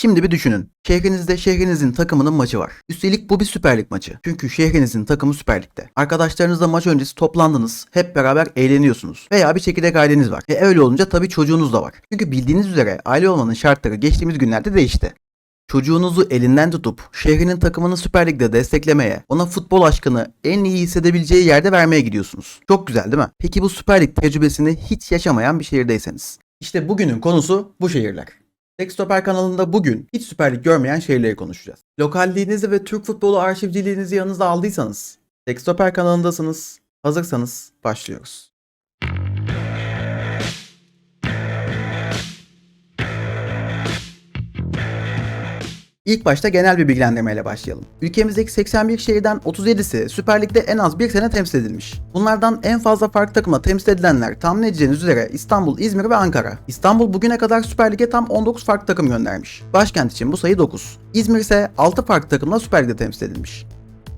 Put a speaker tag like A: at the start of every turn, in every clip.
A: Şimdi bir düşünün. Şehrinizde şehrinizin takımının maçı var. Üstelik bu bir Süper Lig maçı. Çünkü şehrinizin takımı Süper Lig'de. Arkadaşlarınızla maç öncesi toplandınız. Hep beraber eğleniyorsunuz. Veya bir çekirdek aileniz var. E öyle olunca tabii çocuğunuz da var. Çünkü bildiğiniz üzere aile olmanın şartları geçtiğimiz günlerde değişti. Çocuğunuzu elinden tutup şehrinin takımını Süper Lig'de desteklemeye, ona futbol aşkını en iyi hissedebileceği yerde vermeye gidiyorsunuz. Çok güzel değil mi? Peki bu Süper Lig tecrübesini hiç yaşamayan bir şehirdeyseniz. İşte bugünün konusu bu şehirler. Tek Stoper kanalında bugün hiç Süper Lig görmeyen şehirleri konuşacağız. Lokalliğinizi ve Türk futbolu arşivciliğinizi yanınıza aldıysanız, Tek Stoper kanalındasınız. Hazırsanız başlıyoruz. İlk başta genel bir bilgilendirmeyle başlayalım. Ülkemizdeki 81 şehirden 37'si Süper Lig'de en az bir sene temsil edilmiş. Bunlardan en fazla farklı takıma temsil edilenler tahmin edeceğiniz üzere İstanbul, İzmir ve Ankara. İstanbul bugüne kadar Süper Lig'e tam 19 farklı takım göndermiş. Başkent için bu sayı 9. İzmir ise 6 farklı takımla Süper Lig'de temsil edilmiş.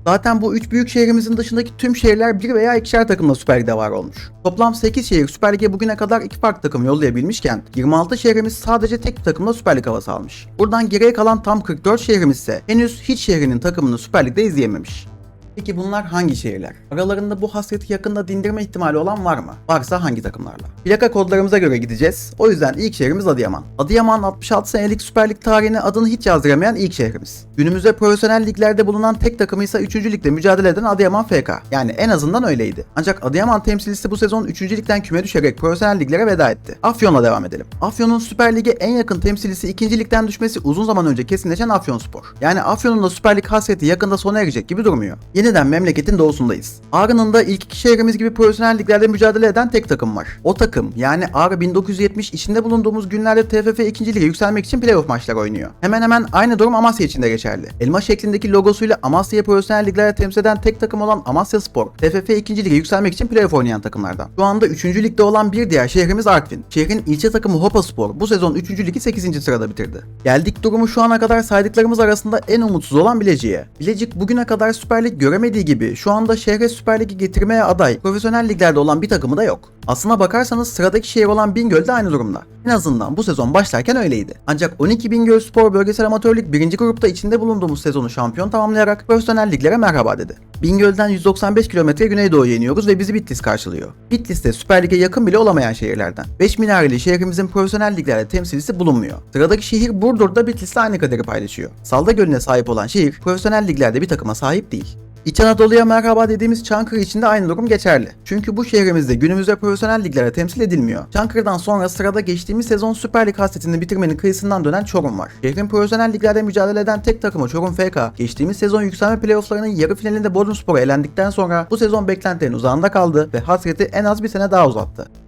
A: Zaten bu 3 büyük şehrimizin dışındaki tüm şehirler bir veya ikişer takımla Süper Lig'de var olmuş. Toplam 8 şehir Süper Lig'e bugüne kadar 2 farklı takım yollayabilmişken 26 şehrimiz sadece tek bir takımla Süper Lig havası almış. Buradan geriye kalan tam 44 şehrimiz ise henüz hiç şehrinin takımını Süper Lig'de izleyememiş. Peki bunlar hangi şehirler? Aralarında bu hasreti yakında dindirme ihtimali olan var mı? Varsa hangi takımlarla? Plaka kodlarımıza göre gideceğiz. O yüzden ilk şehrimiz Adıyaman. Adıyaman 66 senelik Süper Lig tarihine adını hiç yazdıramayan ilk şehrimiz. Günümüzde profesyonel liglerde bulunan tek takımı ise 3. ligde mücadele eden Adıyaman FK. Yani en azından öyleydi. Ancak Adıyaman temsilcisi bu sezon 3. ligden küme düşerek profesyonel liglere veda etti. Afyon'la devam edelim. Afyon'un Süper Lig'e en yakın temsilcisi 2. ligden düşmesi uzun zaman önce kesinleşen Afyonspor. Yani Afyon'un da Süper Lig hasreti yakında sona erecek gibi durmuyor. Yeniden memleketin doğusundayız. Ağrı'nın da ilk iki şehrimiz gibi profesyonel liglerde mücadele eden tek takım var. O takım yani Ağrı 1970 içinde bulunduğumuz günlerde TFF 2. lige yükselmek için playoff maçlar oynuyor. Hemen hemen aynı durum Amasya için de geçerli. Elma şeklindeki logosuyla Amasya'yı profesyonel liglerde temsil eden tek takım olan Amasya Spor, TFF 2. lige yükselmek için playoff oynayan takımlardan. Şu anda 3. ligde olan bir diğer şehrimiz Artvin. Şehrin ilçe takımı Hopa Spor bu sezon 3. ligi 8. sırada bitirdi. Geldik durumu şu ana kadar saydıklarımız arasında en umutsuz olan Bilecik'e. Bilecik bugüne kadar Süper Lig göremediği gibi şu anda şehre Süper Lig'i getirmeye aday, profesyonel liglerde olan bir takımı da yok. Aslına bakarsanız sıradaki şehir olan Bingöl de aynı durumda. En azından bu sezon başlarken öyleydi. Ancak 12 Bingöl Spor Bölgesel Amatör Lig 1. grupta içinde bulunduğumuz sezonu şampiyon tamamlayarak profesyonel liglere merhaba dedi. Bingöl'den 195 kilometre güneydoğuya iniyoruz ve bizi Bitlis karşılıyor. Bitlis de Süper Lig'e yakın bile olamayan şehirlerden. 5 minareli şehrimizin profesyonel liglerde temsilcisi bulunmuyor. Sıradaki şehir Burdur'da Bitlis'le aynı kaderi paylaşıyor. Salda Gölü'ne sahip olan şehir profesyonel liglerde bir takıma sahip değil. İç Anadolu'ya merhaba dediğimiz Çankırı için de aynı durum geçerli. Çünkü bu şehrimizde günümüzde profesyonel liglere temsil edilmiyor. Çankırı'dan sonra sırada geçtiğimiz sezon Süper Lig hasretini bitirmenin kıyısından dönen Çorum var. Şehrin profesyonel liglerde mücadele eden tek takımı Çorum FK, geçtiğimiz sezon yükselme playofflarının yarı finalinde Bodrumspor'a elendikten sonra bu sezon beklentilerin uzağında kaldı ve hasreti en az bir sene daha uzattı.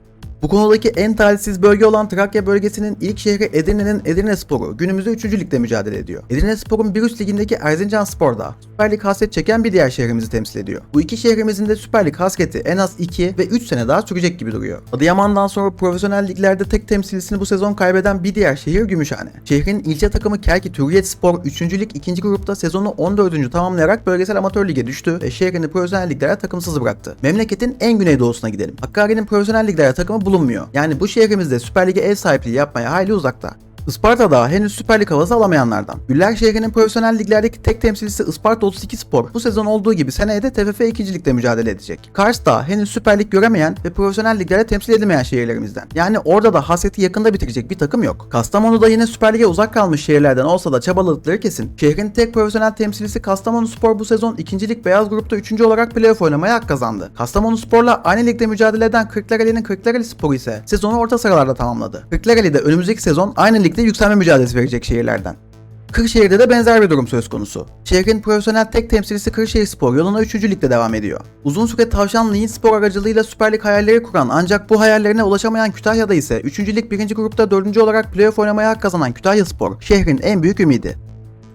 A: Bu konudaki en talihsiz bölge olan Trakya bölgesinin ilk şehri Edirne'nin Edirne Sporu günümüzde 3. ligde mücadele ediyor. Edirne Spor'un bir üst ligindeki Erzincan Spor'da Süper Lig hasret çeken bir diğer şehrimizi temsil ediyor. Bu iki şehrimizin de Süper Lig hasreti en az 2 ve 3 sene daha sürecek gibi duruyor. Adıyaman'dan sonra profesyonel liglerde tek temsilcisini bu sezon kaybeden bir diğer şehir Gümüşhane. Şehrin ilçe takımı Kerki Türiyet Spor 3. lig 2. grupta sezonu 14. tamamlayarak bölgesel amatör lige düştü ve şehrini profesyonel liglere takımsız bıraktı. Memleketin en güneydoğusuna gidelim. Hakkari'nin profesyonel liglere takımı bulunmuyor. Yani bu şehrimizde Süper Lig'e ev sahipliği yapmaya hayli uzakta. Isparta'da henüz Süper Lig havası alamayanlardan. Güller şehrinin profesyonel liglerdeki tek temsilcisi Isparta 32 Spor bu sezon olduğu gibi seneye de TFF 2. ligde mücadele edecek. Kars da henüz Süper Lig göremeyen ve profesyonel liglere temsil edilmeyen şehirlerimizden. Yani orada da hasreti yakında bitirecek bir takım yok. Kastamonu da yine Süper Lig'e uzak kalmış şehirlerden olsa da çabaladıkları kesin. Şehrin tek profesyonel temsilcisi Kastamonu Spor bu sezon 2. lig beyaz grupta 3. olarak playoff oynamaya hak kazandı. Kastamonu Spor'la aynı ligde mücadele eden Kırklareli'nin Kırklareli Sporu ise sezonu orta sıralarda tamamladı. Kırklareli de önümüzdeki sezon aynı ligde yükselme mücadelesi verecek şehirlerden. Kırşehir'de de benzer bir durum söz konusu. Şehrin profesyonel tek temsilcisi Kırşehir Spor yoluna 3. ligde devam ediyor. Uzun süre Tavşan Lean Spor aracılığıyla Süper Lig hayalleri kuran ancak bu hayallerine ulaşamayan Kütahya'da ise 3. lig 1. grupta 4. olarak playoff oynamaya hak kazanan Kütahya Spor şehrin en büyük ümidi.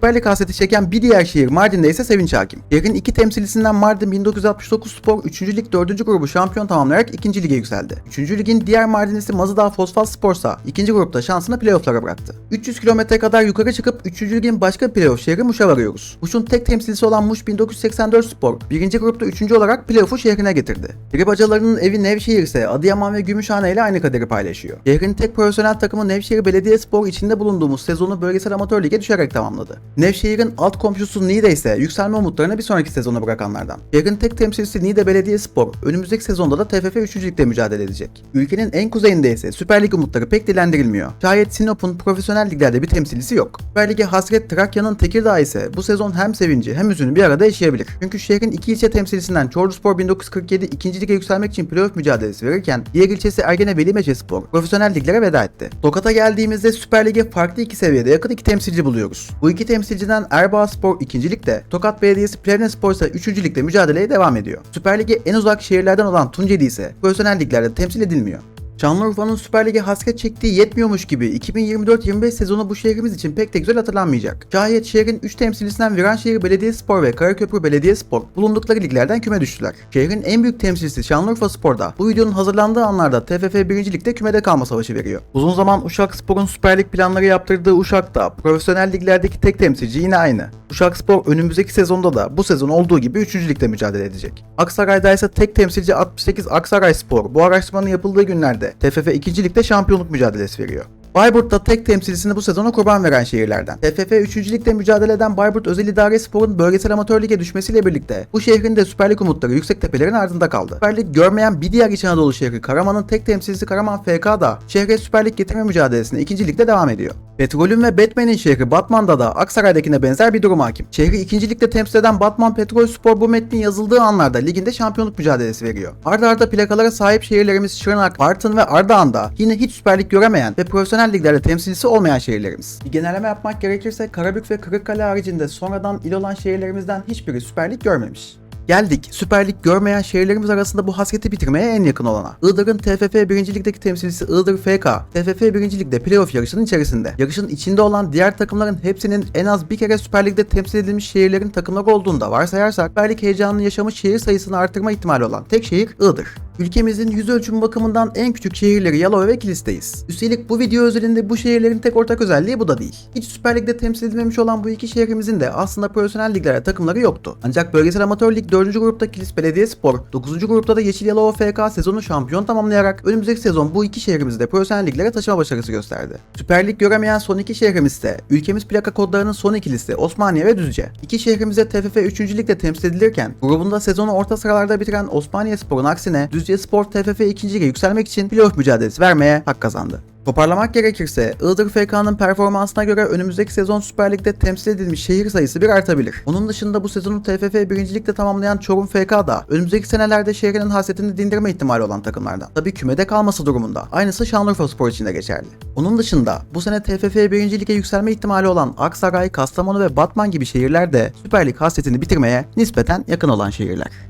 A: Süper Lig hasreti çeken bir diğer şehir Mardin'de ise Sevinç Hakim. Şehrin iki temsilcisinden Mardin 1969 Spor 3. Lig 4. grubu şampiyon tamamlayarak 2. lige yükseldi. 3. ligin diğer Mardinlisi Mazıdağ Fosfat Sporsa 2. grupta şansını playofflara bıraktı. 300 kilometre kadar yukarı çıkıp 3. ligin başka playoff şehri Muş'a varıyoruz. Muş'un tek temsilcisi olan Muş 1984 Spor 1. grupta 3. olarak playoff'u şehrine getirdi. Piri bacalarının evi Nevşehir ise Adıyaman ve Gümüşhane ile aynı kaderi paylaşıyor. Şehrin tek profesyonel takımı Nevşehir Belediyespor içinde bulunduğumuz sezonu bölgesel amatör lige düşerek tamamladı. Nevşehir'in alt komşusu Niğde ise yükselme umutlarını bir sonraki sezona bırakanlardan. Şehrin tek temsilcisi Niğde Belediyespor önümüzdeki sezonda da TFF 3. Lig'de mücadele edecek. Ülkenin en kuzeyinde ise Süper Lig umutları pek dilendirilmiyor. Şayet Sinop'un profesyonel liglerde bir temsilcisi yok. Süper Lig'e hasret Trakya'nın Tekirdağ ise bu sezon hem sevinci hem hüzünü bir arada yaşayabilir. Çünkü şehrin iki ilçe temsilcisinden Çorluspor 1947 ikinci lige yükselmek için playoff mücadelesi verirken diğer ilçesi Ergene Velimeçe Spor profesyonel liglere veda etti. Tokat'a geldiğimizde Süper Lig'e farklı iki seviyede yakın iki temsilci buluyoruz. Bu iki temsilciden Erbaa Spor 2. ligde, Tokat Belediyesi Plevne Spor ise 3. ligde mücadeleye devam ediyor. Süper Lig'e en uzak şehirlerden olan Tunceli ise profesyonel liglerde temsil edilmiyor. Şanlıurfa'nın Süper Lig'e hasret çektiği yetmiyormuş gibi 2024-25 sezonu bu şehrimiz için pek de güzel hatırlanmayacak. Şayet şehrin 3 temsilcisinden Viranşehir Belediyespor ve Karaköprü Belediyespor bulundukları liglerden küme düştüler. Şehrin en büyük temsilcisi Şanlıurfa Spor'da bu videonun hazırlandığı anlarda TFF 1. Lig'de kümede kalma savaşı veriyor. Uzun zaman Uşak Spor'un Süper Lig planları yaptırdığı Uşak'ta profesyonel liglerdeki tek temsilci yine aynı. Uşak Spor önümüzdeki sezonda da bu sezon olduğu gibi 3. ligde mücadele edecek. Aksaray'da ise tek temsilci 68 Aksaray Spor bu araştırmanın yapıldığı günlerde TFF 2. Ligde şampiyonluk mücadelesi veriyor. Bayburt tek temsilcisini bu sezona kurban veren şehirlerden. TFF 3. Lig'de mücadele eden Bayburt Özel İdare Spor'un bölgesel amatör lige düşmesiyle birlikte bu şehrin de Süper Lig umutları yüksek tepelerin ardında kaldı. Süper Lig görmeyen bir diğer İç Anadolu şehri Karaman'ın tek temsilcisi Karaman FK da şehre Süper Lig getirme mücadelesine 2. Ligde devam ediyor. Petrol'ün ve Batman'in şehri Batman'da da Aksaray'dakine benzer bir durum hakim. Şehri 2. Ligde temsil eden Batman Petrol Spor bu metnin yazıldığı anlarda liginde şampiyonluk mücadelesi veriyor. Arda arda plakalara sahip şehirlerimiz Şırnak, Bartın ve Ardahan'da yine hiç Süper Lig göremeyen ve profesyonel liglerde temsilcisi olmayan şehirlerimiz. Bir genelleme yapmak gerekirse Karabük ve Kırıkkale haricinde sonradan il olan şehirlerimizden hiçbiri Süper Lig görmemiş. Geldik Süper Lig görmeyen şehirlerimiz arasında bu hasreti bitirmeye en yakın olana. Iğdır'ın TFF 1. Lig'deki temsilcisi Iğdır FK, TFF 1. Lig'de playoff yarışının içerisinde. Yarışın içinde olan diğer takımların hepsinin en az bir kere Süper Lig'de temsil edilmiş şehirlerin takımları olduğunda varsayarsak Süper Lig heyecanını yaşamış şehir sayısını artırma ihtimali olan tek şehir Iğdır. Ülkemizin yüz ölçümü bakımından en küçük şehirleri Yalova ve Kilis'teyiz. Üstelik bu video özelinde bu şehirlerin tek ortak özelliği bu da değil. Hiç Süper Lig'de temsil edilmemiş olan bu iki şehrimizin de aslında profesyonel liglere takımları yoktu. Ancak bölgesel amatör lig 4. grupta Kilis Belediyespor, 9. grupta da Yeşil Yalova FK sezonu şampiyon tamamlayarak önümüzdeki sezon bu iki şehrimizi de profesyonel liglere taşıma başarısı gösterdi. Süper Lig göremeyen son iki şehrimiz ise ülkemiz plaka kodlarının son ikilisi Osmaniye ve Düzce. İki şehrimize TFF 3. Lig'de temsil edilirken grubunda sezonu orta sıralarda bitiren Osmaniye Spor'un aksine Düzce Spor TFF 2. Lig'e yükselmek için playoff mücadelesi vermeye hak kazandı. Toparlamak gerekirse Iğdır FK'nın performansına göre önümüzdeki sezon Süper Lig'de temsil edilmiş şehir sayısı bir artabilir. Onun dışında bu sezonu TFF 1. Lig'de tamamlayan Çorum FK da önümüzdeki senelerde şehrinin hasretini dindirme ihtimali olan takımlardan. Tabii kümede kalması durumunda. Aynısı Şanlıurfa Spor için de geçerli. Onun dışında bu sene TFF 1. Lig'e yükselme ihtimali olan Aksaray, Kastamonu ve Batman gibi şehirler de Süper Lig hasretini bitirmeye nispeten yakın olan şehirler.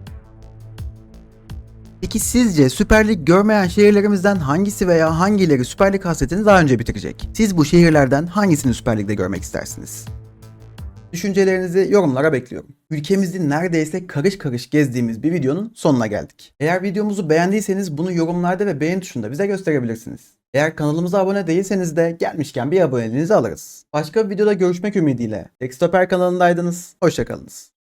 A: Peki sizce Süper Lig görmeyen şehirlerimizden hangisi veya hangileri Süper Lig hasretini daha önce bitirecek? Siz bu şehirlerden hangisini Süper Lig'de görmek istersiniz? Düşüncelerinizi yorumlara bekliyorum. Ülkemizi neredeyse karış karış gezdiğimiz bir videonun sonuna geldik. Eğer videomuzu beğendiyseniz bunu yorumlarda ve beğen tuşunda bize gösterebilirsiniz. Eğer kanalımıza abone değilseniz de gelmişken bir aboneliğinizi alırız. Başka bir videoda görüşmek ümidiyle. Tekstoper kanalındaydınız. Hoşçakalınız.